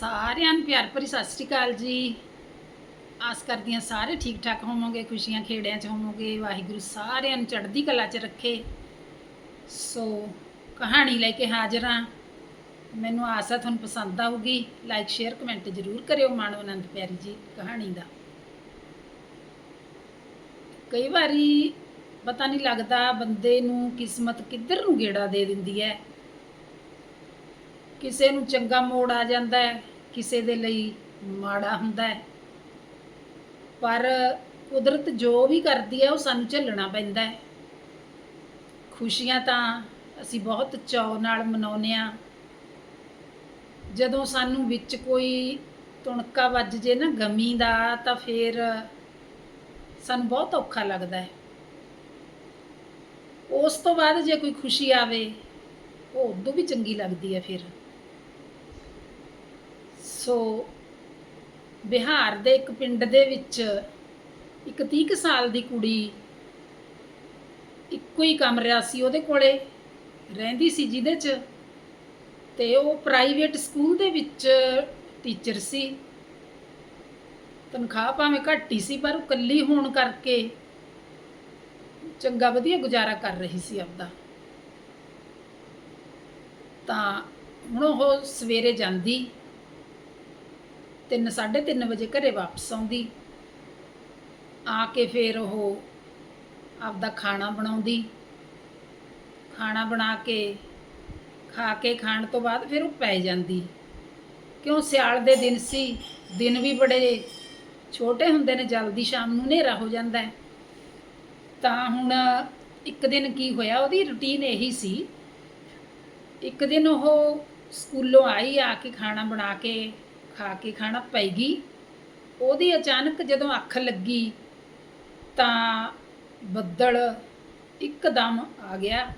ਸਾਰਿਆਂ ਨੂੰ ਪਿਆਰ ਭਰੀ ਸਤਿ ਸ੍ਰੀ ਅਕਾਲ ਜੀ। ਆਸ ਕਰਦੀ ਹਾਂ ਸਾਰੇ ਠੀਕ ਠਾਕ ਹੋਵੋਗੇ, ਖੁਸ਼ੀਆਂ ਖੇੜਿਆਂ 'ਚ ਹੋਵੋਗੇ, ਵਾਹਿਗੁਰੂ ਸਾਰਿਆਂ ਨੂੰ ਚੜ੍ਹਦੀ ਕਲਾ 'ਚ ਰੱਖੇ। ਸੋ ਕਹਾਣੀ ਲੈ ਕੇ ਹਾਜ਼ਰ ਹਾਂ। ਮੈਨੂੰ ਆਸ ਹੈ ਤੁਹਾਨੂੰ ਪਸੰਦ ਆਊਗੀ ਲਾਈਕ ਸ਼ੇਅਰ ਕਮੈਂਟ ਜ਼ਰੂਰ ਕਰਿਓ ਮਾਣੋ ਆਨੰਦ ਪਿਆਰੀ ਜੀ, ਕਹਾਣੀ ਦਾ। ਕਈ ਵਾਰੀ ਪਤਾ ਨਹੀਂ ਲੱਗਦਾ ਬੰਦੇ ਨੂੰ ਕਿਸਮਤ ਕਿੱਧਰ ਨੂੰ ਗੇੜਾ ਦੇ ਦਿੰਦੀ ਹੈ। ਕਿਸੇ ਨੂੰ ਚੰਗਾ ਮੋੜ ਆ ਜਾਂਦਾ ਹੈ, ਕਿਸੇ ਦੇ ਲਈ ਮਾੜਾ ਹੁੰਦਾ ਹੈ। ਪਰ ਕੁਦਰਤ ਜੋ ਵੀ ਕਰਦੀ ਹੈ, ਉਹ ਸਾਨੂੰ ਝੱਲਣਾ ਪੈਂਦਾ ਹੈ। ਖੁਸ਼ੀਆਂ ਤਾਂ ਅਸੀਂ ਬਹੁਤ ਚਾਅ ਨਾਲ ਮਨਾਉਂਦੇ ਆ ਜਦੋਂ ਸਾਨੂੰ ਵਿੱਚ ਕੋਈ ਤੁਣਕਾ ਵੱਜ ਜੇ ਨਾ ਗਮੀ ਦਾ, ਤਾਂ ਫਿਰ ਸਾਨੂੰ ਬਹੁਤ ਔਖਾ ਲੱਗਦਾ ਹੈ। ਉਸ ਤੋਂ ਬਾਅਦ ਜੇ ਕੋਈ ਖੁਸ਼ੀ ਆਵੇ, ਉਹ ਉਦੋਂ ਵੀ ਚੰਗੀ ਲੱਗਦੀ ਹੈ ਫਿਰ। ਸੋ ਬਿਹਾਰ ਦੇ ਇੱਕ ਪਿੰਡ ਦੇ ਵਿੱਚ ਇੱਕ 30 ਕੁ ਸਾਲ ਦੀ ਕੁੜੀ ਇੱਕੋ ਹੀ ਕਮਰਾ ਸੀ ਉਹਦੇ ਕੋਲੇ, ਰਹਿੰਦੀ ਸੀ ਜਿਹਦੇ 'ਚ ਤੇ ਉਹ ਪ੍ਰਾਈਵੇਟ ਸਕੂਲ ਦੇ ਵਿੱਚ ਟੀਚਰ ਸੀ। ਤਨਖਾਹ ਭਾਵੇਂ ਘੱਟ ਹੀ ਸੀ, ਪਰ ਉਹ ਇਕੱਲੀ ਹੋਣ ਕਰਕੇ ਚੰਗਾ ਵਧੀਆ ਗੁਜ਼ਾਰਾ ਕਰ ਰਹੀ ਸੀ ਆਪਦਾ। ਤਾਂ ਹੁਣ ਉਹ ਸਵੇਰੇ ਜਾਂਦੀ 3 3:30 ਵਜੇ ਘਰੇ ਵਾਪਸ ਆਉਂਦੀ। ਆ ਕੇ ਫਿਰ ਉਹ ਆਪਦਾ ਖਾਣਾ ਬਣਾਉਂਦੀ। ਖਾਣਾ ਬਣਾ ਕੇ, ਖਾ ਕੇ ਖਾਣ ਤੋਂ ਬਾਅਦ ਫਿਰ ਉਹ ਪੈ ਜਾਂਦੀ। ਕਿਉਂ ਸਿਆਲ ਦੇ ਦਿਨ ਸੀ, ਦਿਨ ਵੀ ਬੜੇ ਛੋਟੇ ਹੁੰਦੇ ਨੇ, ਜਲਦੀ ਸ਼ਾਮ ਨੂੰ ਹਨੇਰਾ ਹੋ ਜਾਂਦਾ ਹੈ। ਤਾਂ ਹੁਣ ਇੱਕ ਦਿਨ ਕੀ ਹੋਇਆ, ਉਹਦੀ ਰੁਟੀਨ ਇਹੀ ਸੀ। ਇੱਕ ਦਿਨ ਉਹ ਸਕੂਲੋਂ ਆਈ, ਆ ਕੇ ਖਾਣਾ ਬਣਾ ਕੇ ਖਾ ਕੇ ਖਾਣਾ ਪੈ ਗਈ ਉਹਦੀ ਅਚਾਨਕ ਜਦੋਂ ਅੱਖ ਲੱਗੀ ਤਾਂ ਬੱਦਲ ਇੱਕਦਮ ਆ ਗਿਆ।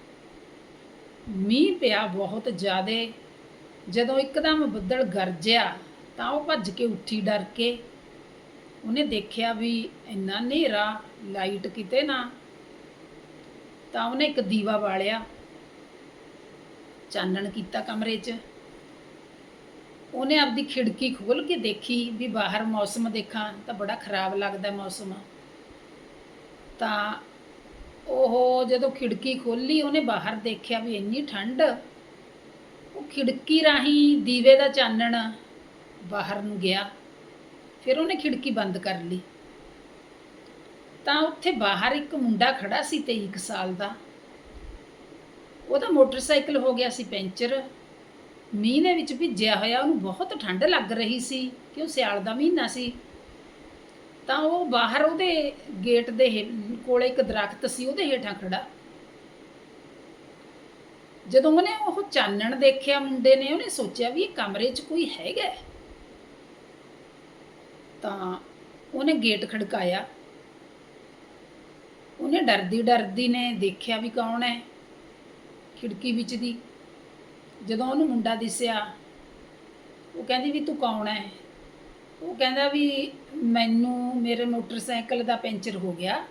ਮੀਂਹ ਪਿਆ ਬਹੁਤ ਜ਼ਿਆਦੇ। ਜਦੋਂ ਇੱਕਦਮ ਬੱਦਲ ਗਰਜਿਆ ਤਾਂ ਉਹ ਭੱਜ ਕੇ ਉੱਠੀ ਡਰ ਕੇ। ਉਹਨੇ ਦੇਖਿਆ ਵੀ ਇੰਨਾ ਹਨੇਰਾ, ਲਾਈਟ ਕਿਤੇ ਨਾ। ਤਾਂ ਉਹਨੇ ਇੱਕ ਦੀਵਾ ਬਾਲਿਆ। ਚਾਨਣ ਕੀਤਾ ਕਮਰੇ 'ਚ। ਉਹਨੇ ਆਪਦੀ ਖਿੜਕੀ ਖੋਲ ਕੇ ਦੇਖੀ ਵੀ ਬਾਹਰ ਮੌਸਮ ਦੇਖਾਂ ਤਾਂ ਬੜਾ ਖਰਾਬ ਲੱਗਦਾ ਮੌਸਮ। ਤਾਂ ਉਹ ਜਦੋਂ ਖਿੜਕੀ ਖੋਲੀ, ਉਹਨੇ ਬਾਹਰ ਦੇਖਿਆ ਵੀ ਇੰਨੀ ਠੰਡ। ਉਹ ਖਿੜਕੀ ਰਾਹੀਂ ਦੀਵੇ ਦਾ ਚਾਨਣ ਬਾਹਰ ਨੂੰ ਗਿਆ। ਫਿਰ ਉਹਨੇ ਖਿੜਕੀ ਬੰਦ ਕਰ ਲਈ। ਤਾਂ ਉੱਥੇ ਬਾਹਰ ਇੱਕ ਮੁੰਡਾ ਖੜਾ ਸੀ 23 ਸਾਲ ਦਾ। ਉਹਦਾ ਮੋਟਰਸਾਈਕਲ ਹੋ ਗਿਆ ਸੀ ਪੈਂਚਰ। ਮੀਂਹ ਦੇ ਵਿੱਚ ਭਿੱਜਿਆ ਹੋਇਆ ਉਹਨੂੰ ਬਹੁਤ ਠੰਡ ਲੱਗ ਰਹੀ ਸੀ ਕਿ ਉਹ ਸਿਆਲ ਦਾ ਮਹੀਨਾ ਸੀ। ਤਾਂ ਉਹ ਬਾਹਰ ਉਹਦੇ ਗੇਟ ਦੇ ਹੇ- ਕੋਲੇ ਇੱਕ ਦਰਖਤ ਸੀ, ਉਹਦੇ ਹੇਠਾਂ ਖੜਾ ਜਦੋਂ ਉਹਨੇ ਉਹ ਚਾਨਣ ਦੇਖਿਆ ਮੁੰਡੇ ਨੇ, ਉਹਨੇ ਸੋਚਿਆ ਵੀ ਇਹ ਕਮਰੇ 'ਚ ਕੋਈ ਹੈਗਾ। ਤਾਂ ਉਹਨੇ ਗੇਟ ਖੜਕਾਇਆ। ਉਹਨੇ ਡਰਦੀ ਡਰਦੀ ਨੇ ਦੇਖਿਆ ਵੀ ਕੌਣ ਹੈ, ਖਿੜਕੀ ਵਿੱਚ ਦੀ। ਜਦੋਂ ਉਹਨੂੰ ਮੁੰਡਾ ਦਿਸਿਆ, ਉਹ ਕਹਿੰਦੀ ਵੀ ਤੂੰ ਕੌਣ ਹੈ ਉਹ ਕਹਿੰਦਾ ਵੀ ਮੈਨੂੰ ਮੇਰੇ ਮੋਟਰਸਾਈਕਲ ਦਾ ਪੈਂਚਰ ਹੋ ਗਿਆ,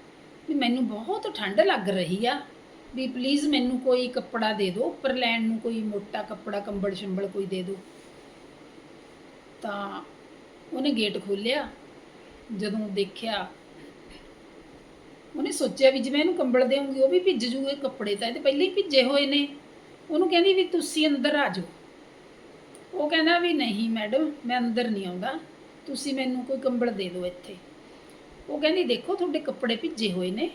ਵੀ ਮੈਨੂੰ ਬਹੁਤ ਠੰਡ ਲੱਗ ਰਹੀ ਆ, ਵੀ ਪਲੀਜ਼ ਮੈਨੂੰ ਕੋਈ ਕੱਪੜਾ ਦੇ ਦਿਓ ਉੱਪਰ ਲੈਣ ਨੂੰ ਕੋਈ ਮੋਟਾ ਕੱਪੜਾ, ਕੰਬਲ ਸ਼ੰਬਲ ਕੋਈ ਦੇ ਦਿਓ ਤਾਂ ਉਹਨੇ ਗੇਟ ਖੋਲ੍ਹਿਆ, ਜਦੋਂ ਦੇਖਿਆ, ਉਹਨੇ ਸੋਚਿਆ ਵੀ ਜਿਵੇਂ ਇਹਨੂੰ ਕੰਬਲ ਦੇਵਾਂਗੀ ਉਹ ਵੀ ਭਿੱਜ ਜੂਗੇ ਕੱਪੜੇ ਤਾਂ ਇਹਦੇ ਪਹਿਲੇ ਹੀ ਭਿੱਜੇ ਹੋਏ ਨੇ। ਉਹਨੂੰ ਕਹਿੰਦੀ ਵੀ ਤੁਸੀਂ ਅੰਦਰ ਆ ਜਾਓ। ਉਹ ਕਹਿੰਦਾ ਵੀ ਨਹੀਂ ਮੈਡਮ, ਮੈਂ ਅੰਦਰ ਨਹੀਂ ਆਉਂਦਾ। ਤੁਸੀਂ ਮੈਨੂੰ ਕੋਈ ਕੰਬਲ ਦੇ ਦਿਓ ਇੱਥੇ। ਉਹ ਕਹਿੰਦੀ ਦੇਖੋ ਤੁਹਾਡੇ ਕੱਪੜੇ ਭਿੱਜੇ ਹੋਏ ਨੇ।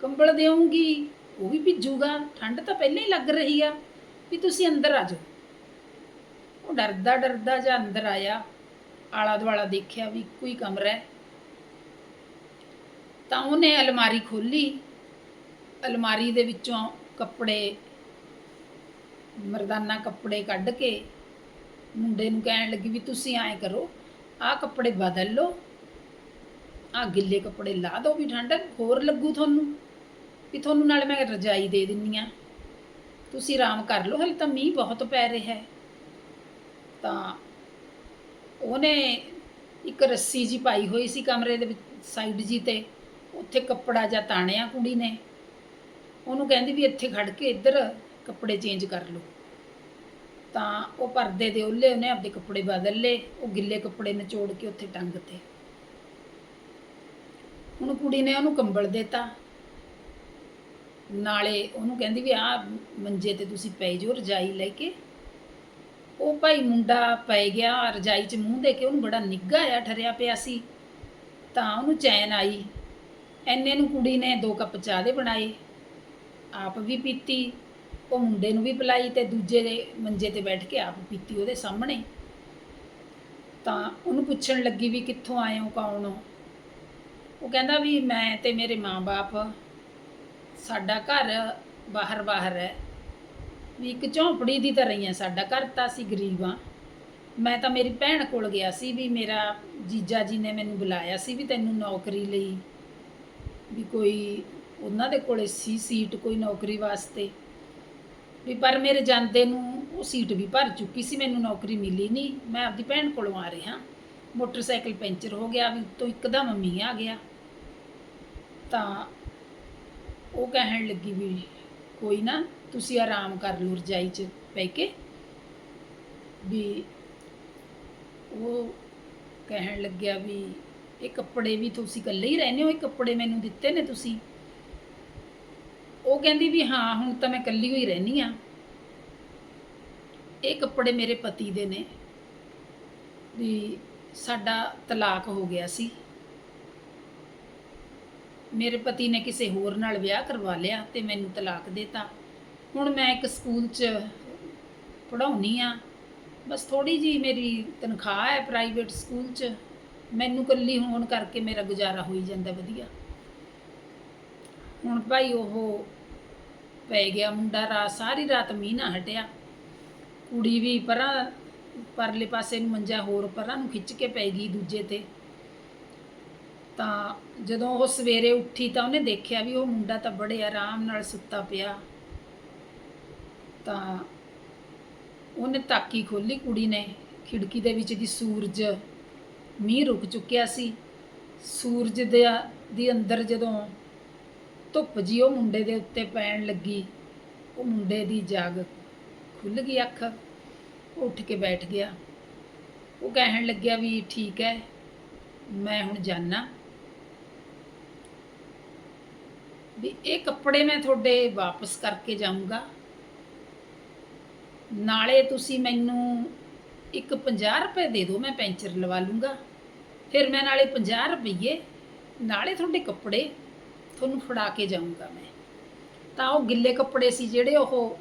ਕੰਬਲ ਦੇਵਾਂਗੀ ਉਹ ਵੀ ਭਿੱਜੂਗਾ। ਠੰਡ ਤਾਂ ਪਹਿਲਾਂ ਹੀ ਲੱਗ ਰਹੀ ਆ ਵੀ ਤੁਸੀਂ ਅੰਦਰ ਆ ਜਾਓ। ਉਹ ਡਰਦਾ ਡਰਦਾ ਜਾਂ ਅੰਦਰ ਆਇਆ। ਆਲਾ ਦੁਆਲਾ ਦੇਖਿਆ ਵੀ ਕੋਈ ਕਮਰਾ ਹੈ। ਤਾਂ ਉਹਨੇ ਅਲਮਾਰੀ ਖੋਲੀ ਅਲਮਾਰੀ ਦੇ ਵਿੱਚੋਂ ਕੱਪੜੇ ਮਰਦਾਨਾ ਕੱਪੜੇ ਕੱਢ ਕੇ ਮੁੰਡੇ ਨੂੰ ਕਹਿਣ ਲੱਗੀ ਵੀ ਤੁਸੀਂ ਐਂ ਕਰੋ, ਆਹ ਕੱਪੜੇ ਬਦਲ ਲਓ, ਆਹ ਗਿੱਲੇ ਕੱਪੜੇ ਲਾ ਦਿਓ ਵੀ ਠੰਡ, ਹੋਰ ਲੱਗੂ ਤੁਹਾਨੂੰ, ਵੀ ਤੁਹਾਨੂੰ ਨਾਲ ਮੈਂ ਰਜਾਈ ਦੇ ਦਿੰਨੀ ਆ। ਤੁਸੀਂ ਆਰਾਮ ਕਰ ਲਓ, ਹਲੇ ਤਾਂ ਮੀਂਹ ਬਹੁਤ ਪੈ ਰਿਹਾ ਹੈ। ਤਾਂ ਉਹਨੇ ਇੱਕ ਰੱਸੀ ਜੀ ਪਾਈ ਹੋਈ ਸੀ ਕਮਰੇ ਦੇ ਵਿੱਚ, ਸਾਈਡ ਜੀ ਤੇ, ਉੱਥੇ ਕੱਪੜਾ ਜਾਂ ਤਾਣਿਆ ਕੁੜੀ ਨੇ। ਉਹਨੂੰ ਕਹਿੰਦੀ ਵੀ ਇੱਥੇ ਖੜ ਕੇ ਇੱਧਰ ਕੱਪੜੇ ਚੇਂਜ ਕਰ ਲਓ। ਤਾਂ ਉਹ ਪਰਦੇ ਦੇ ਉੱਲੇ ਉਹਨੇ ਆਪਦੇ ਕੱਪੜੇ ਬਦਲ ਲਏ, ਉਹ ਗਿੱਲੇ ਕੱਪੜੇ ਨਿਚੋੜ ਕੇ ਉੱਥੇ ਟੰਗ ਤੇ। ਹੁਣ ਕੁੜੀ ਨੇ ਉਹਨੂੰ ਕੰਬਲ ਦਿੱਤਾ। ਨਾਲੇ ਉਹਨੂੰ ਕਹਿੰਦੀ ਵੀ ਆ ਮੰਜੇ ਤੇ ਤੁਸੀਂ ਪੈ ਜਾਓ ਰਜਾਈ ਲੈ ਕੇ। ਉਹ ਭਾਈ ਮੁੰਡਾ ਪੈ ਗਿਆ, ਰਜਾਈ 'ਚ ਮੂੰਹ ਦੇ ਕੇ ਉਹਨੂੰ ਬੜਾ ਨਿੱਘਾ ਆ ਠਰਿਆ ਪਿਆ ਸੀ। ਤਾਂ ਉਹਨੂੰ ਚੈਨ ਆਈ। ਐਨੇ ਨੂੰ ਕੁੜੀ ਨੇ ਦੋ ਕੱਪ ਚਾਹ ਦੇ ਬਣਾਏ, ਆਪ ਵੀ ਪੀਤੀ। ਉਹ ਮੁੰਡੇ ਨੂੰ ਵੀ ਪਿਲਾਈ ਤੇ ਦੂਜੇ ਦੇ ਮੰਜੇ ਤੇ ਬੈਠ ਕੇ ਆਪ ਪੀਤੀ ਉਹਦੇ ਸਾਹਮਣੇ। ਤਾਂ ਉਹਨੂੰ ਪੁੱਛਣ ਲੱਗੀ ਵੀ ਕਿੱਥੋਂ ਆਏ ਹੋ, ਕੌਣ ਹੋ? ਉਹ ਕਹਿੰਦਾ ਵੀ ਮੈਂ ਤੇ ਮੇਰੇ ਮਾਂ-ਬਾਪ, ਸਾਡਾ ਘਰ ਬਾਹਰ ਬਾਹਰ ਹੈ। ਵੀ ਇੱਕ ਝੌਂਪੜੀ ਦੀ ਤਰ੍ਹਾਂ ਹੀ ਹੈ, ਸਾਡਾ ਘਰ ਤਾਂ ਅਸੀਂ ਗਰੀਬ ਹਾਂ। ਮੈਂ ਤਾਂ ਮੇਰੀ ਭੈਣ ਕੋਲ ਗਿਆ ਸੀ ਵੀ ਮੇਰਾ ਜੀਜਾ ਜੀ ਨੇ ਮੈਨੂੰ ਬੁਲਾਇਆ ਸੀ ਵੀ ਤੈਨੂੰ ਨੌਕਰੀ ਲਈ। ਵੀ ਕੋਈ ਉਹਨਾਂ ਦੇ ਕੋਲੇ ਸੀ ਸੀਟ, ਕੋਈ ਨੌਕਰੀ ਵਾਸਤੇ। ਵੀ ਪਰ ਮੇਰੇ ਜਾਂਦੇ ਨੂੰ ਉਹ ਸੀਟ ਵੀ ਭਰ ਚੁੱਕੀ ਸੀ, ਮੈਨੂੰ ਨੌਕਰੀ ਮਿਲੀ ਨਹੀਂ। ਮੈਂ ਆਪਦੀ ਭੈਣ ਕੋਲੋਂ ਆ ਰਿਹਾ ਮੋਟਰਸਾਈਕਲ ਪੈਂਚਰ ਹੋ ਗਿਆ, ਵੀ ਉੱਤੋਂ ਇੱਕਦਮ ਮੀਂਹ ਆ ਗਿਆ। ਤਾਂ ਉਹ ਕਹਿਣ ਲੱਗੀ ਵੀ ਕੋਈ ਨਾ, ਤੁਸੀਂ ਆਰਾਮ ਕਰ ਲਓ ਰਜਾਈ 'ਚ ਪੈ ਕੇ। ਵੀ ਉਹ ਕਹਿਣ ਲੱਗਿਆ ਵੀ ਇਹ ਕੱਪੜੇ ਵੀ ਤੁਸੀਂ ਇਕੱਲੇ ਹੀ ਰਹਿੰਦੇ ਹੋ? ਇਹ ਕੱਪੜੇ ਮੈਨੂੰ ਦਿੱਤੇ ਨੇ ਤੁਸੀਂ? ਉਹ ਕਹਿੰਦੀ ਵੀ ਹਾਂ, ਹੁਣ ਤਾਂ ਮੈਂ ਇਕੱਲੀ ਹੋਈ ਰਹਿੰਦੀ ਆ ਇਹ ਕੱਪੜੇ ਮੇਰੇ ਪਤੀ ਦੇ ਨੇ। ਵੀ ਸਾਡਾ ਤਲਾਕ ਹੋ ਗਿਆ ਸੀ। ਮੇਰੇ ਪਤੀ ਨੇ ਕਿਸੇ ਹੋਰ ਨਾਲ ਵਿਆਹ ਕਰਵਾ ਲਿਆ ਤੇ ਮੈਨੂੰ ਤਲਾਕ ਦੇਤਾ। ਹੁਣ ਮੈਂ ਇੱਕ ਸਕੂਲ 'ਚ ਪੜਾਉਣੀ ਆ ਬਸ ਥੋੜੀ ਜੀ ਮੇਰੀ ਤਨਖਾਹ ਹੈ ਪ੍ਰਾਈਵੇਟ ਸਕੂਲ 'ਚ। ਮੈਨੂੰ ਇਕੱਲੀ ਹੋਣ ਕਰਕੇ ਮੇਰਾ ਗੁਜ਼ਾਰਾ ਹੋਈ ਜਾਂਦਾ ਵਧੀਆ। ਹੁਣ ਭਾਈ ਉਹ ਪੈ ਗਿਆ ਮੁੰਡਾ ਰਾਤ, ਸਾਰੀ ਰਾਤ ਮੀਂਹ ਨਾ ਹਟਿਆ। ਕੁੜੀ ਵੀ ਪਰਾਂ, ਪਰਲੇ ਪਾਸੇ ਨੂੰ ਮੰਜਾ ਹੋਰ ਪਰਾਂ ਨੂੰ ਖਿੱਚ ਕੇ ਪੈ ਗਈ ਦੂਜੇ ਤੇ। ਤਾਂ ਜਦੋਂ ਉਹ ਸਵੇਰੇ ਉੱਠੀ ਤਾਂ ਉਹਨੇ ਦੇਖਿਆ ਵੀ ਉਹ ਮੁੰਡਾ ਤਾਂ ਬੜੇ ਆਰਾਮ ਨਾਲ ਸੁੱਤਾ ਪਿਆ। ਤਾਂ ਉਹਨੇ ਤਾਕੀ ਖੋਲੀ ਕੁੜੀ ਨੇ, ਖਿੜਕੀ ਦੇ ਵਿੱਚ ਦੀ ਸੂਰਜ। ਮੀਂਹ ਰੁਕ ਚੁੱਕਿਆ ਸੀ। ਸੂਰਜ ਦੇ, ਦੀ ਅੰਦਰ ਜਦੋਂ ਧੁੱਪ ਜੀ ਉਹ ਮੁੰਡੇ ਦੇ ਉੱਤੇ ਪੈਣ ਲੱਗੀ। ਉਹ ਮੁੰਡੇ ਦੀ ਜਾਗ ਖੁੱਲ ਗਈ ਅੱਖ। ਉੱਠ ਕੇ ਬੈਠ ਗਿਆ। ਉਹ ਕਹਿਣ ਲੱਗਿਆ ਵੀ ਠੀਕ ਹੈ ਮੈਂ ਹੁਣ ਜਾਣਾ ਵੀ ਇਹ ਕੱਪੜੇ ਮੈਂ ਤੁਹਾਡੇ ਵਾਪਸ ਕਰਕੇ ਜਾਊਂਗਾ। ਨਾਲੇ ਤੁਸੀਂ ਮੈਨੂੰ ਇੱਕ 50 ਰੁਪਏ ਦੇ ਦਿਓ, ਮੈਂ ਪੈਂਚਰ ਲਵਾ ਲੂੰਗਾ। ਫਿਰ ਮੈਂ ਨਾਲੇ 50 ਰੁਪਏ ਨਾਲੇ ਤੁਹਾਡੇ ਕੱਪੜੇ ਤੁਹਾਨੂੰ ਫੜਾ ਕੇ ਜਾਊਂਗਾ ਮੈਂ। ਤਾਂ ਉਹ ਗਿੱਲੇ ਕੱਪੜੇ ਸੀ ਜਿਹੜੇ ਉਹ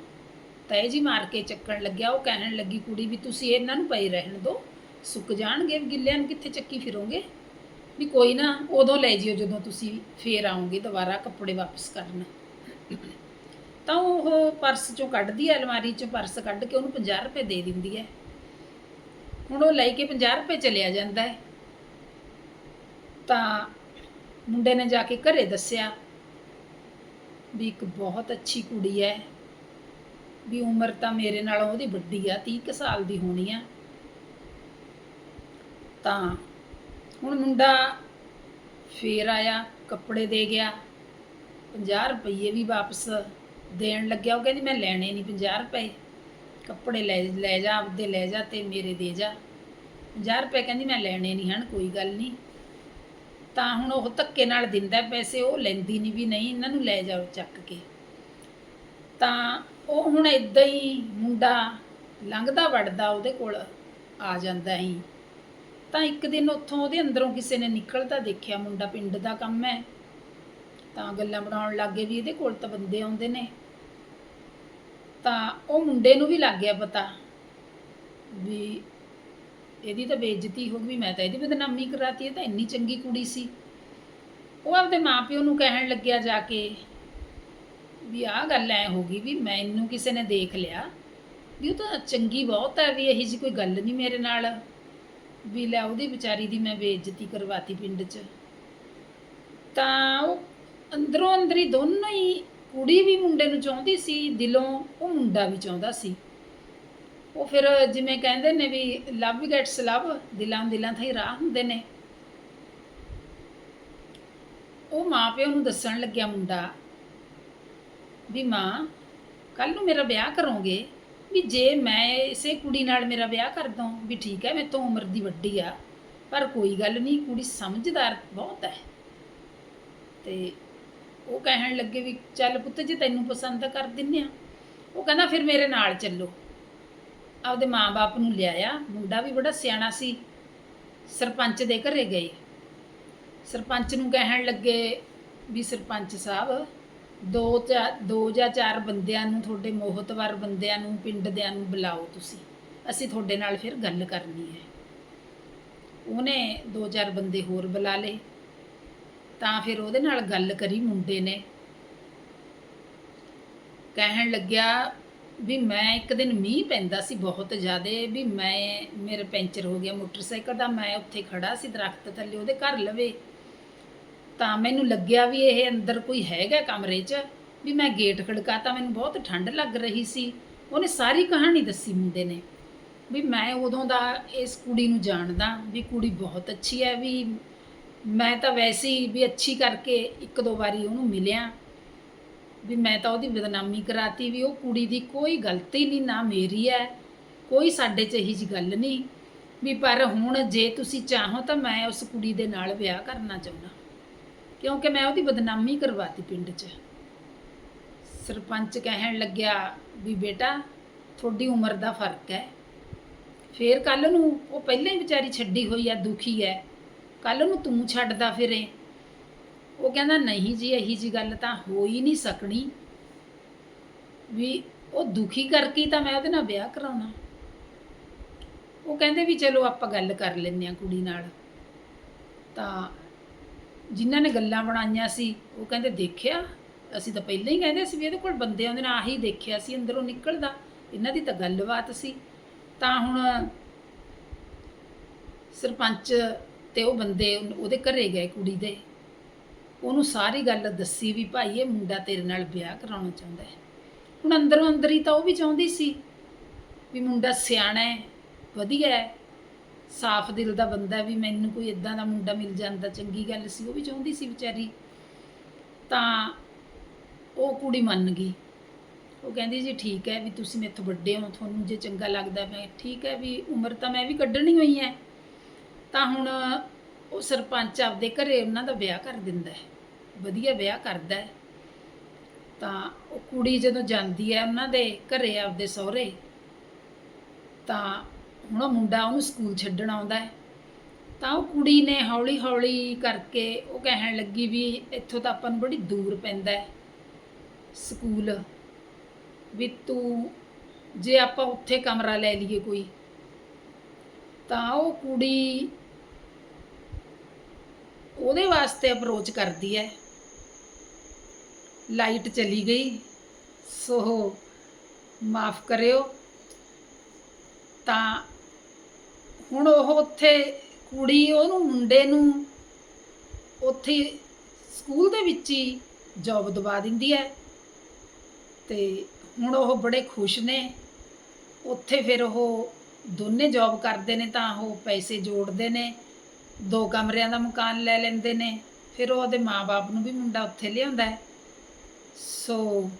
ਤੈ ਜੀ ਮਾਰ ਕੇ ਚੱਕਣ ਲੱਗਿਆ। ਉਹ ਕਹਿਣ ਲੱਗੀ, ਕੁੜੀ ਵੀ ਤੁਸੀਂ ਇਹਨਾਂ ਨੂੰ ਪਈ ਰਹਿਣ ਦਿਓ। ਸੁੱਕ ਜਾਣਗੇ ਗਿੱਲਿਆਂ ਨੂੰ ਕਿੱਥੇ ਚੱਕੀ ਫਿਰੋਗੇ? ਵੀ ਕੋਈ ਨਾ, ਉਦੋਂ ਲੈ ਜਿਓ ਜਦੋਂ ਤੁਸੀਂ ਫੇਰ ਆਉਂਗੇ ਦੁਬਾਰਾ ਕੱਪੜੇ ਵਾਪਸ ਕਰਨ। ਤਾਂ ਉਹ ਪਰਸ ਚੋਂ ਕੱਢਦੀ ਹੈ ਅਲਮਾਰੀ ਚੋਂ ਪਰਸ ਕੱਢ ਕੇ ਉਹਨੂੰ 50 ਰੁਪਏ ਦੇ ਦਿੰਦੀ ਹੈ ਹੁਣ ਉਹ ਲੈ ਕੇ 50 ਰੁਪਏ ਚਲਿਆ ਜਾਂਦਾ ਹੈ। ਤਾਂ ਮੁੰਡੇ ਨੇ ਜਾ ਕੇ ਘਰੇ ਦੱਸਿਆ ਵੀ ਇੱਕ ਬਹੁਤ ਅੱਛੀ ਕੁੜੀ ਹੈ ਵੀ ਉਮਰ ਤਾਂ ਮੇਰੇ ਨਾਲੋਂ ਉਹਦੀ ਵੱਡੀ ਆ 30 ਕੁ ਸਾਲ ਦੀ ਹੋਣੀ ਆ। ਤਾਂ ਹੁਣ ਮੁੰਡਾ ਫੇਰ ਆਇਆ, ਕੱਪੜੇ ਦੇ ਗਿਆ 50 ਰੁਪਏ ਵੀ ਵਾਪਸ ਦੇਣ ਲੱਗਿਆ। ਉਹ ਕਹਿੰਦੀ, ਮੈਂ ਲੈਣੇ ਨਹੀਂ 50 ਰੁਪਏ। ਕੱਪੜੇ ਲੈ ਲੈ ਜਾ, ਆਪਦੇ ਲੈ ਜਾ ਤੇ ਮੇਰੇ ਦੇ ਜਾ। 50 ਰੁਪਏ ਕਹਿੰਦੀ, ਮੈਂ ਲੈਣੇ ਨਹੀਂ ਹਨ, ਕੋਈ ਗੱਲ ਨਹੀਂ। ਤਾਂ ਹੁਣ ਉਹ ਧੱਕੇ ਨਾਲ ਦਿੰਦਾ ਪੈਸੇ, ਉਹ ਲੈਂਦੀ ਨਹੀਂ ਵੀ ਨਹੀਂ, ਇਹਨਾਂ ਨੂੰ ਲੈ ਜਾਓ ਚੱਕ ਕੇ। ਤਾਂ ਉਹ ਹੁਣ ਇਦਾਂ ਹੀ ਮੁੰਡਾ ਲੰਘਦਾ ਵੜਦਾ ਉਹਦੇ ਕੋਲ ਆ ਜਾਂਦਾ ਹੀ ਤਾਂ ਇੱਕ ਦਿਨ ਉੱਥੋਂ ਉਹਦੇ ਅੰਦਰੋਂ ਕਿਸੇ ਨੇ ਨਿਕਲਦਾ ਦੇਖਿਆ ਮੁੰਡਾ ਪਿੰਡ ਦਾ ਕੰਮ ਹੈ। ਤਾਂ ਗੱਲਾਂ ਬਣਾਉਣ ਲੱਗੇ ਵੀ ਇਹਦੇ ਕੋਲ ਤਾਂ ਬੰਦੇ ਆਉਂਦੇ ਨੇ। ਤਾਂ ਉਹ ਮੁੰਡੇ ਨੂੰ ਵੀ ਲੱਗ ਗਿਆ ਪਤਾ ਵੀ ਇਹਦੀ ਤਾਂ ਬੇਇੱਜ਼ਤੀ ਹੋ ਗਈ, ਮੈਂ ਤਾਂ ਇਹਦੀ ਬਦਨਾਮੀ ਕਰਾਤੀ, ਇਹ ਤਾਂ ਇੰਨੀ ਚੰਗੀ ਕੁੜੀ ਸੀ। ਉਹ ਆਪਦੇ ਮਾਪਿਓ ਨੂੰ ਕਹਿਣ ਲੱਗਿਆ ਜਾ ਕੇ ਵੀ ਆਹ ਗੱਲ ਐ ਹੋ ਗਈ ਵੀ ਮੈਨੂੰ ਕਿਸੇ ਨੇ ਦੇਖ ਲਿਆ ਵੀ ਉਹ ਤਾਂ ਚੰਗੀ ਬਹੁਤ ਹੈ ਵੀ ਇਹੀ ਜੀ ਕੋਈ ਗੱਲ ਨਹੀਂ ਮੇਰੇ ਨਾਲ। ਵੀ ਲੈ ਉਹਦੀ ਵਿਚਾਰੀ ਦੀ ਮੈਂ ਬੇਇੱਜ਼ਤੀ ਕਰਵਾਤੀ ਪਿੰਡ 'ਚ। ਤਾਂ ਉਹ ਅੰਦਰੋਂ ਅੰਦਰੀ ਦੋਨੋਂ ਹੀ ਕੁੜੀ ਵੀ ਮੁੰਡੇ ਨੂੰ ਚਾਹੁੰਦੀ ਸੀ, ਦਿਲੋਂ ਉਹ ਮੁੰਡਾ ਵੀ ਚਾਹੁੰਦਾ ਸੀ। ਉਹ ਫਿਰ ਜਿਵੇਂ ਕਹਿੰਦੇ ਨੇ ਵੀ ਲਵ ਗੈਟਸ ਲਵ ਦਿਲਾਂ ਦਿਲਾਂ ਥਈ ਰਾਹ ਹੁੰਦੇ ਨੇ। ਉਹ ਮਾਪਿਆਂ ਨੂੰ ਦੱਸਣ ਲੱਗਿਆ ਮੁੰਡਾ ਵੀ ਮਾਂ ਕੱਲ ਨੂੰ ਮੇਰਾ ਵਿਆਹ ਕਰੋਗੇ, ਵੀ ਜੇ ਮੈਂ ਇਸੇ ਕੁੜੀ ਨਾਲ ਮੇਰਾ ਵਿਆਹ ਕਰ ਦਵਾਂ ਵੀ ਠੀਕ ਹੈ ਮੇਰੇ ਤੋਂ ਉਮਰ ਦੀ ਵੱਡੀ ਆ, ਪਰ ਕੋਈ ਗੱਲ ਨਹੀਂ, ਕੁੜੀ ਸਮਝਦਾਰ ਬਹੁਤ ਹੈ। ਤੇ ਉਹ ਕਹਿਣ ਲੱਗੇ ਵੀ ਚੱਲ ਪੁੱਤ, ਜੇ ਤੈਨੂੰ ਪਸੰਦ ਕਰ ਦਿੰਨੇ ਆ, ਉਹ ਕਹਿੰਦਾ ਫਿਰ ਮੇਰੇ ਨਾਲ ਚੱਲੋ। ਆਪਦੇ ਮਾਂ-ਬਾਪ ਨੂੰ ਲਿਆਇਆ। ਮੁੰਡਾ ਵੀ ਬੜਾ ਸਿਆਣਾ ਸੀ। ਸਰਪੰਚ ਦੇ ਘਰੇ ਗਏ। ਸਰਪੰਚ ਨੂੰ ਕਹਿਣ ਲੱਗੇ ਵੀ ਸਰਪੰਚ ਸਾਹਿਬ, ਦੋ ਚਾਰ ਦੋ ਜਾਂ ਚਾਰ ਬੰਦਿਆਂ ਨੂੰ, ਤੁਹਾਡੇ ਮੋਹਤਵਰ ਬੰਦਿਆਂ ਨੂੰ ਪਿੰਡ ਦਿਆਂ ਨੂੰ ਬੁਲਾਓ ਤੁਸੀਂ। ਅਸੀਂ ਤੁਹਾਡੇ ਨਾਲ ਫਿਰ ਗੱਲ ਕਰਨੀ ਹੈ। ਉਹਨੇ ਦੋ ਚਾਰ ਬੰਦੇ ਹੋਰ ਬੁਲਾ ਲਏ। ਤਾਂ ਫਿਰ ਉਹਦੇ ਨਾਲ ਗੱਲ ਕਰੀ ਮੁੰਡੇ ਨੇ। ਕਹਿਣ ਲੱਗਿਆ ਵੀ ਮੈਂ ਇੱਕ ਦਿਨ ਮੀਂਹ ਪੈਂਦਾ ਸੀ ਬਹੁਤ ਜ਼ਿਆਦਾ ਵੀ ਮੈਂ, ਮੇਰੇ ਪੈਂਚਰ ਹੋ ਗਿਆ ਮੋਟਰਸਾਈਕਲ ਦਾ, ਮੈਂ ਉੱਥੇ ਖੜਾ ਸੀ ਦਰਖਤ ਥੱਲੇ ਉਹਦੇ ਘਰ ਲਵੇ। ਤਾਂ ਮੈਨੂੰ ਲੱਗਿਆ ਵੀ ਇਹ ਅੰਦਰ ਕੋਈ ਹੈਗਾ ਕਮਰੇ 'ਚ, ਵੀ ਮੈਂ ਗੇਟ ਖੜਕਾਤਾ, ਮੈਨੂੰ ਬਹੁਤ ਠੰਡ ਲੱਗ ਰਹੀ ਸੀ। ਉਹਨੇ ਸਾਰੀ ਕਹਾਣੀ ਦੱਸੀ ਮੁੰਡੇ ਨੇ ਵੀ ਮੈਂ ਉਦੋਂ ਦਾ ਇਸ ਕੁੜੀ ਨੂੰ ਜਾਣਦਾ ਵੀ ਕੁੜੀ ਬਹੁਤ ਅੱਛੀ ਹੈ, ਵੀ ਮੈਂ ਤਾਂ ਵੈਸੇ ਹੀ ਵੀ ਅੱਛੀ ਕਰਕੇ ਇੱਕ ਦੋ ਵਾਰੀ ਉਹਨੂੰ ਮਿਲਿਆ। ਵੀ ਮੈਂ ਤਾਂ ਉਹਦੀ ਬਦਨਾਮੀ ਕਰਾਤੀ ਵੀ ਉਹ ਕੁੜੀ ਦੀ ਕੋਈ ਗਲਤੀ ਨਹੀਂ, ਨਾ ਮੇਰੀ ਹੈ ਕੋਈ ਸਾਡੇ 'ਚ ਇਹੀ ਜੀ ਗੱਲ ਨਹੀਂ। ਵੀ ਪਰ ਹੁਣ ਜੇ ਤੁਸੀਂ ਚਾਹੋ ਤਾਂ ਮੈਂ ਉਸ ਕੁੜੀ ਦੇ ਨਾਲ ਵਿਆਹ ਕਰਨਾ ਚਾਹੁੰਦਾ। ਕਿਉਂਕਿ ਮੈਂ ਉਹਦੀ ਬਦਨਾਮੀ ਕਰਵਾਤੀ ਪਿੰਡ 'ਚ। ਸਰਪੰਚ ਕਹਿਣ ਲੱਗਿਆ ਵੀ ਬੇਟਾ, ਤੁਹਾਡੀ ਉਮਰ ਦਾ ਫ਼ਰਕ ਹੈ ਫੇਰ ਕੱਲ ਨੂੰ ਉਹ ਪਹਿਲਾਂ ਹੀ ਵਿਚਾਰੀ ਛੱਡੀ ਹੋਈ ਆ ਦੁਖੀ ਹੈ ਕੱਲ ਨੂੰ ਤੂੰ ਛੱਡਦਾ ਫਿਰੇ। ਉਹ ਕਹਿੰਦਾ, ਨਹੀਂ ਜੀ, ਇਹੀ ਜੀ ਗੱਲ ਤਾਂ ਹੋ ਹੀ ਨਹੀਂ ਸਕਣੀ। ਵੀ ਉਹ ਦੁਖੀ ਕਰਕੇ ਤਾਂ ਮੈਂ ਉਹਦੇ ਨਾਲ ਵਿਆਹ ਕਰਾਉਣਾ। ਉਹ ਕਹਿੰਦੇ ਵੀ ਚਲੋ ਆਪਾਂ ਗੱਲ ਕਰ ਲੈਂਦੇ ਆ ਕੁੜੀ ਨਾਲ। ਤਾਂ ਜਿਨ੍ਹਾਂ ਨੇ ਗੱਲਾਂ ਬਣਾਈਆਂ ਸੀ, ਉਹ ਕਹਿੰਦੇ, ਦੇਖਿਆ? ਅਸੀਂ ਤਾਂ ਪਹਿਲਾਂ ਹੀ ਕਹਿੰਦੇ ਸੀ ਵੀ ਇਹਦੇ ਕੋਲ ਬੰਦੇ ਆਉਂਦੇ ਨੇ ਆਹੀ ਦੇਖਿਆ ਸੀ, ਅੰਦਰੋਂ ਨਿਕਲਦਾ। ਇਹਨਾਂ ਦੀ ਤਾਂ ਗੱਲਬਾਤ ਸੀ। ਤਾਂ ਹੁਣ ਸਰਪੰਚ ਤੇ ਉਹ ਬੰਦੇ ਉਹਦੇ ਘਰੇ ਗਏ ਕੁੜੀ ਦੇ। ਉਹਨੂੰ ਸਾਰੀ ਗੱਲ ਦੱਸੀ ਵੀ ਭਾਈ ਇਹ ਮੁੰਡਾ ਤੇਰੇ ਨਾਲ ਵਿਆਹ ਕਰਾਉਣਾ ਚਾਹੁੰਦਾ ਹੈ। ਹੁਣ ਅੰਦਰੋਂ ਅੰਦਰ ਹੀ ਤਾਂ ਉਹ ਵੀ ਚਾਹੁੰਦੀ ਸੀ ਵੀ ਮੁੰਡਾ ਸਿਆਣਾ ਹੈ, ਵਧੀਆ ਹੈ। ਸਾਫ਼ ਦਿਲ ਦਾ ਬੰਦਾ ਵੀ ਮੈਨੂੰ ਕੋਈ ਇਦਾਂ ਦਾ ਮੁੰਡਾ ਮਿਲ ਜਾਂਦਾ, ਚੰਗੀ ਗੱਲ ਸੀ, ਉਹ ਵੀ ਚਾਹੁੰਦੀ ਸੀ ਵਿਚਾਰੀ। ਤਾਂ ਉਹ ਕੁੜੀ ਮੰਨ ਗਈ। ਉਹ ਕਹਿੰਦੀ ਜੀ ਠੀਕ ਹੈ ਵੀ ਤੁਸੀਂ ਮੇਥੋਂ ਵੱਡੇ ਹੋ, ਤੁਹਾਨੂੰ ਜੇ ਚੰਗਾ ਲੱਗਦਾ ਮੈਂ ਠੀਕ ਹੈ ਵੀ ਉਮਰ ਤਾਂ ਮੈਂ ਵੀ ਕੱਢਣੀ ਹੋਈ ਹੈ। ਤਾਂ ਹੁਣ ਉਹ ਸਰਪੰਚ ਆਪਦੇ ਘਰੇ ਉਹਨਾਂ ਦਾ ਵਿਆਹ ਕਰ ਦਿੰਦਾ ਹੈ। ਵਧੀਆ ਵਿਆਹ ਕਰਦਾ ਹੈ। ਤਾਂ ਉਹ ਕੁੜੀ ਜਦੋਂ ਜਾਂਦੀ ਹੈ ਉਹਨਾਂ ਦੇ ਘਰੇ ਆਪਦੇ ਸਹੁਰੇ, ਤਾਂ ਹੁਣ ਉਹ ਮੁੰਡਾ ਉਹਨੂੰ ਸਕੂਲ ਛੱਡਣ ਆਉਂਦਾ ਹੈ। ਤਾਂ ਉਹ ਕੁੜੀ ਨੇ ਹੌਲੀ ਹੌਲੀ ਕਰਕੇ ਉਹ ਕਹਿਣ ਲੱਗੀ ਵੀ ਇੱਥੋਂ ਤਾਂ ਆਪਾਂ ਨੂੰ ਬੜੀ ਦੂਰ ਪੈਂਦਾ ਹੈ ਸਕੂਲ, ਵੀ ਤੂੰ ਜੇ ਆਪਾਂ ਉੱਥੇ ਕਮਰਾ ਲੈ ਲਈਏ ਕੋਈ। ਤਾਂ ਉਹ ਕੁੜੀ ਉਹਦੇ ਵਾਸਤੇ ਅਪਰੋਚ ਕਰਦੀ ਹੈ ਲਾਈਟ ਚਲੀ ਗਈ। ਸੋ ਮਾਫ ਕਰਿਓ। ਤਾਂ ਹੁਣ ਉਹ ਉੱਥੇ ਕੁੜੀ, ਉਹਨੂੰ ਮੁੰਡੇ ਨੂੰ ਉੱਥੇ ਸਕੂਲ ਦੇ ਵਿੱਚ ਹੀ ਜੌਬ ਦਵਾ ਦਿੰਦੀ ਹੈ ਤੇ ਹੁਣ ਉਹ ਬੜੇ ਖੁਸ਼ ਨੇ। ਉੱਥੇ ਫਿਰ ਉਹ ਦੋਨੇ ਜੌਬ ਕਰਦੇ ਨੇ ਤਾਂ ਉਹ ਪੈਸੇ ਜੋੜਦੇ ਨੇ। ਦੋ ਕਮਰਿਆਂ ਦਾ ਮਕਾਨ ਲੈ ਲੈਂਦੇ ਨੇ, ਫਿਰ ਉਹ ਉਹਦੇ ਮਾਪੇ ਨੂੰ ਵੀ ਮੁੰਡਾ ਉੱਥੇ ਲਿਆਉਂਦਾ ਹੈ। ਸੋ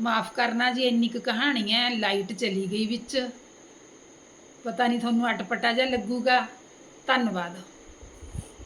ਮਾਫ ਕਰਨਾ ਜੀ, ਇੰਨੀ ਕੁ ਕਹਾਣੀ ਹੈ, ਲਾਈਟ ਚਲੀ ਗਈ ਵਿੱਚ। ਪਤਾ ਨਹੀਂ ਤੁਹਾਨੂੰ ਅਟਪਟਾ ਜਿਹਾ ਲੱਗੂਗਾ। ਧੰਨਵਾਦ।